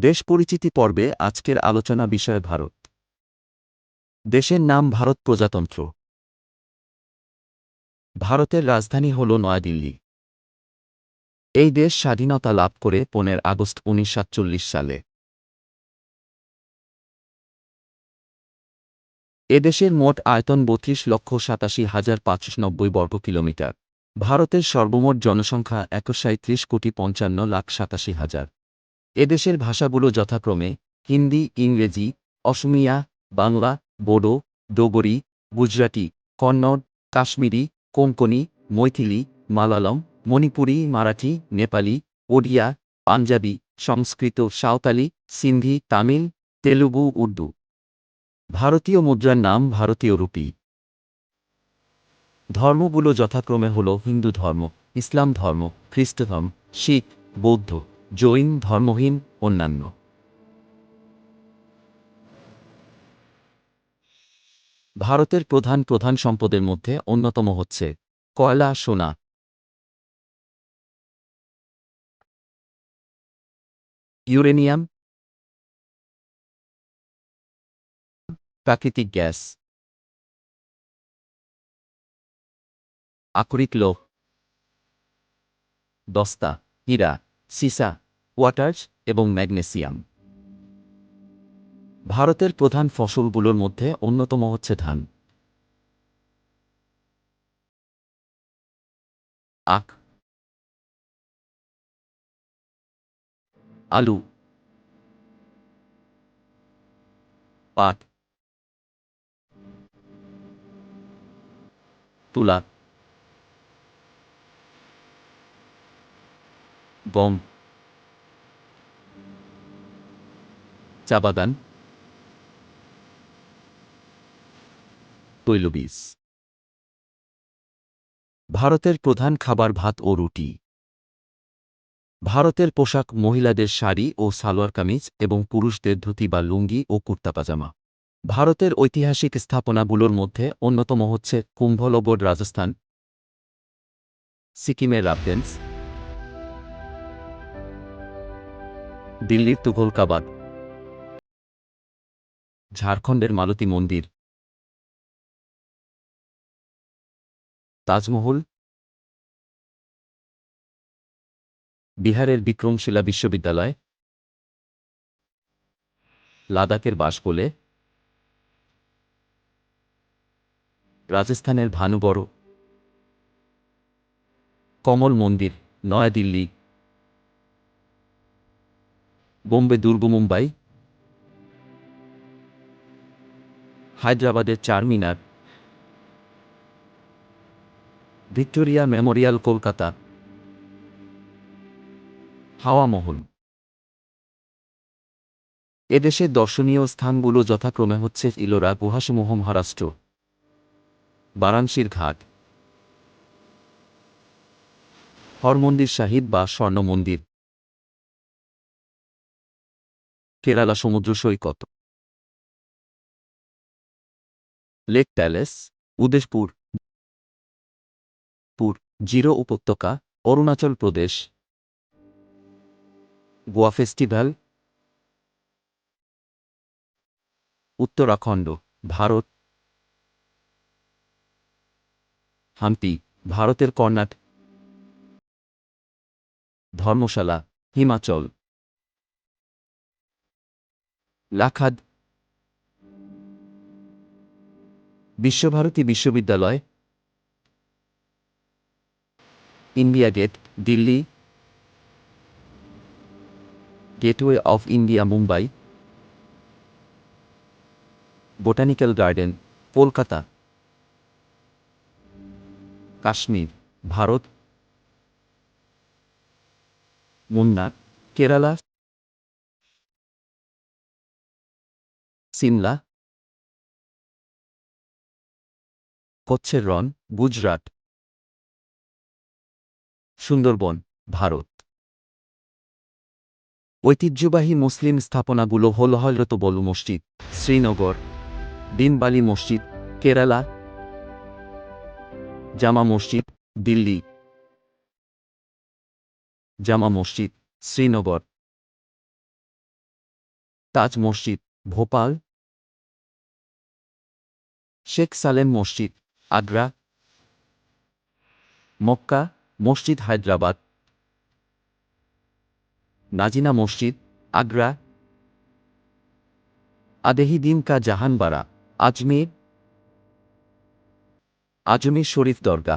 দেশ পরিচিতি পর্বে আজকের আলোচনা বিষয় ভারত। দেশের নাম ভারত প্রজাতন্ত্র। ভারতের রাজধানী হল নয়াদিল্লি। এই দেশ স্বাধীনতা লাভ করে পনেরো আগস্ট উনিশ সালে। এদেশের মোট আয়তন বত্রিশ লক্ষ সাতাশি হাজার পাঁচশো নব্বই বর্গ কিলোমিটার। ভারতের সর্বমোট জনসংখ্যা একশো কোটি পঞ্চান্ন লাখ সাতাশি হাজার। এদেশের ভাষাগুলো যথাক্রমে হিন্দি, ইংরেজি, অসমিয়া, বাংলা, বোডো, ডোগরি, গুজরাটি, কন্নড়, কাশ্মীরি কোঙ্কনি মৈথিলি মালালম মণিপুরি, মারাঠি, নেপালি, ওড়িয়া, পাঞ্জাবি, সংস্কৃত, সাঁওতালি, সিন্ধি, তামিল, তেলুগু, উর্দু। ভারতীয় মুদ্রার নাম ভারতীয় রুপি। ধর্মগুলো যথাক্রমে হল হিন্দু ধর্ম, ইসলাম ধর্ম, খ্রিস্ট ধর্ম, শিখ, বৌদ্ধ। জৈন, ধর্মহীন, অন্যান্য। ভারতের প্রধান প্রধান সম্পদের মধ্যে অন্যতম হচ্ছে কয়লা, সোনা। ইউরেনিয়াম, প্রাকৃতিক গ্যাস। আকরিক লোহ। দস্তা, হীরা, সিসা। ওয়াটার্স এবং ম্যাগনেসিয়াম। ভারতের প্রধান ফসলগুলোর মধ্যে অন্যতম হচ্ছে ধান। আখ। আলু। পাট। তুলা। গম। চা বাগান তৈলবীজ। ভারতের প্রধান খাবার ভাত ও রুটি। ভারতের পোশাক মহিলাদের শাড়ি ও সালোয়ার কামিজ এবং পুরুষদের ধুতি বা লুঙ্গি ও কুর্তা পাজামা। ভারতের ঐতিহাসিক স্থাপনাগুলোর মধ্যে অন্যতম হচ্ছে কুম্ভলবোর্ড রাজস্থান, সিকিমের রাবডেন্স দিল্লির তুঘলকাবাদ। ঝাড়খণ্ডের মালতী মন্দির। তাজমহল। বিহারের বিক্রমশিলা বিশ্ববিদ্যালয়। লাদাখের বাসবোলে রাজস্থানের ভানুবড় কমল মন্দির, নয়াদিল্লি। বোম্বে, দুর্গ, মুম্বাই। হায়দ্রাবাদের চারমিনার। Victoria Memorial Kolkata. হাওয়া মহল। এদেশের দর্শনীয় স্থানগুলো যথাক্রমে হচ্ছে ইলোরা, গুহাসমূহ, মহারাষ্ট্র। বারাণসীর ঘাট। হরমন্দির শাহিদ বা স্বর্ণ মন্দির কেরালা সমুদ্র সৈকত। লেক প্যালেস উদেশপুর পুর জিরো উপত্যকা অরুণাচল প্রদেশ গোয়া ফেস্টিভ্যাল উত্তরাখণ্ড ভারত হাম্পি ভারতের কর্ণাট ধর্মশালা হিমাচল লাখাদ বিশ্বভারতী বিশ্ববিদ্যালয়, India Gate, Delhi, Gateway of India, Mumbai, botanical garden, Kolkata, Kashmir, Bharat, Munnar, Kerala, Shimla কচ্ছের Rann, Gujarat. Sundarban, Bharat. ঐতিহ্যবাহী মুসলিম স্থাপনাগুলো হল হজরত বলু মসজিদ, শ্রীনগর, দিনবালি মসজিদ, কেরালা, জামা মসজিদ, দিল্লি। জামা মসজিদ, শ্রীনগর। তাজ মসজিদ, ভোপাল। শেখ সালেম মসজিদ আগ্রা মক্কা মসজিদ হায়দ্রাবাদ নাজিনা মসজিদ আগ্রা আদেহিদিন কা জাহানবাড়া আজমির আজমির শরীফ দরগা